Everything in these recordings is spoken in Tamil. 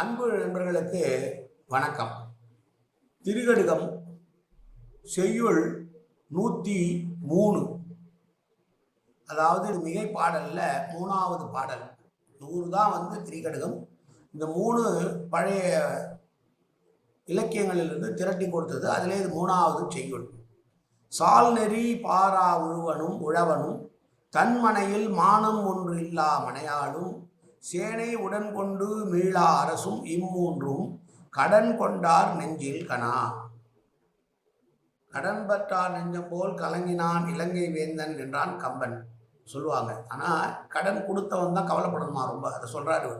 அன்பு நண்பர்களுக்கு வணக்கம். திருகடுகம் செய்யுள் நூற்றி மூணு. அதாவது மிகை பாடலில் மூணாவது பாடல். நூறு தான் வந்து திரிகடுகம். இந்த மூணு பழைய இலக்கியங்களிலிருந்து திரட்டி கொடுத்தது. அதிலே இது மூணாவது செய்யுள். சால் நெறி பாரா உழுவனும் உழவனும் தன்மனையில் மானம் ஒன்று இல்லா மனையாளும் சேனை உடன் கொண்டு மீளா அரசும் இம்மூன்றும் கடன் கொண்டார் நெஞ்சில் கனா. கடன் பற்றார் நெஞ்சம் போல் கலங்கினான் இலங்கை வேந்தன் என்றான் கம்பன். சொல்லுவாங்க. ஆனால் கடன் கொடுத்தவன் தான் கவலைப்படணுமா ரொம்ப? அதை சொல்கிறாரு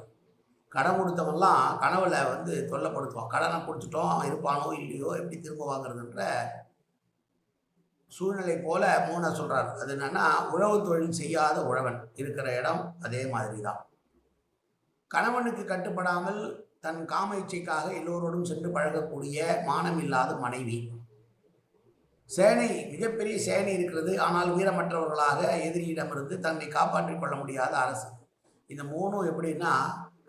கடன் கொடுத்தவன்லாம் கனவுல வந்து தொல்லைப்படுத்துவான். கடனை கொடுத்துட்டோம் அவன் இருப்பானோ இல்லையோ எப்படி திரும்ப வாங்குறதுன்ற சூழ்நிலை போல மூணை சொல்கிறார் அது என்னென்னா உழவு தொழில் செய்யாத உழவன் இருக்கிற இடம் அதே மாதிரி தான் கணவனுக்கு கட்டுப்படாமல் தன் காம இச்சைக்காக எல்லோரோடும் சென்று பழகக்கூடிய மானம் இல்லாத மனைவி. சேனை மிகப்பெரிய சேனை இருக்கிறது. ஆனால் வீரமற்றவர்களாக எதிரியிடமிருந்து தன்னை காப்பாற்றிக் கொள்ள முடியாத அரசு. இந்த மூணும் எப்படின்னா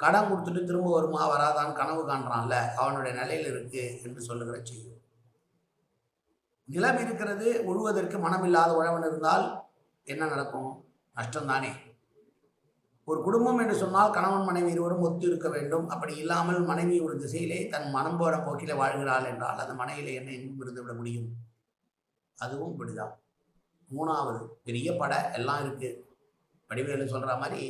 கடன் கொடுத்துட்டு திரும்ப வருமா வராதான் கனவு காண்றான்ல. அவனுடைய நிலையில் இருக்கு என்று சொல்லுகிற செய்யும் நிலம் இருக்கிறது உழுவதற்கு மனமில்லாத உழவன் இருந்தால் என்ன நடக்கும்? நஷ்டம்தானே. ஒரு குடும்பம் என்று சொன்னால் கணவன் மனைவி இருவரும் ஒத்து இருக்க வேண்டும். அப்படி இல்லாமல் மனைவி ஒரு திசையிலே தன் மனம் போற போக்கில வாழ்கிறாள் என்றால் அந்த மனையில என்ன இன்பம் இருந்து விட முடியும்? அதுவும் இப்படிதான். மூணாவது பெரிய படை எல்லாம் இருக்கு. வடிவேலு சொல்ற மாதிரி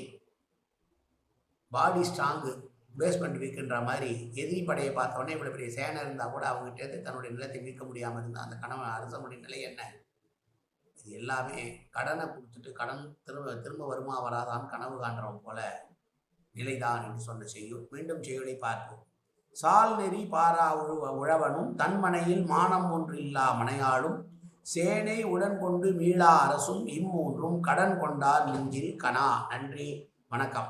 பாடி ஸ்ட்ராங்கு பேஸ்மெண்ட் வீக்குன்ற மாதிரி எதிரி படையை பார்த்தோன்னே இவ்வளோ பெரிய சேனை இருந்தால் கூட அவங்ககிட்ட தன்னுடைய நிலத்தை மீட்க முடியாமல் இருந்தால் அந்த கணவன் அரசனுடைய நிலை என்ன? எல்லாமே கடனை கொடுத்துட்டு கடன் திரும்ப திரும்ப வருமா வராதான்னு கனவு காண்றவன் போல நிலைதான் என்று சொன்ன செய்யும் மீண்டும் செய்யுளை பார்ப்போம். சால் நெறி பாரா உழவனும் தன்மனையில் மானம் ஒன்று இல்லா மனையாளும் சேனை உடன் கொண்டு மீளா அரசும் இம்மூன்றும் கடன் கொண்டார் நெஞ்சில் கனா. நன்றி. வணக்கம்.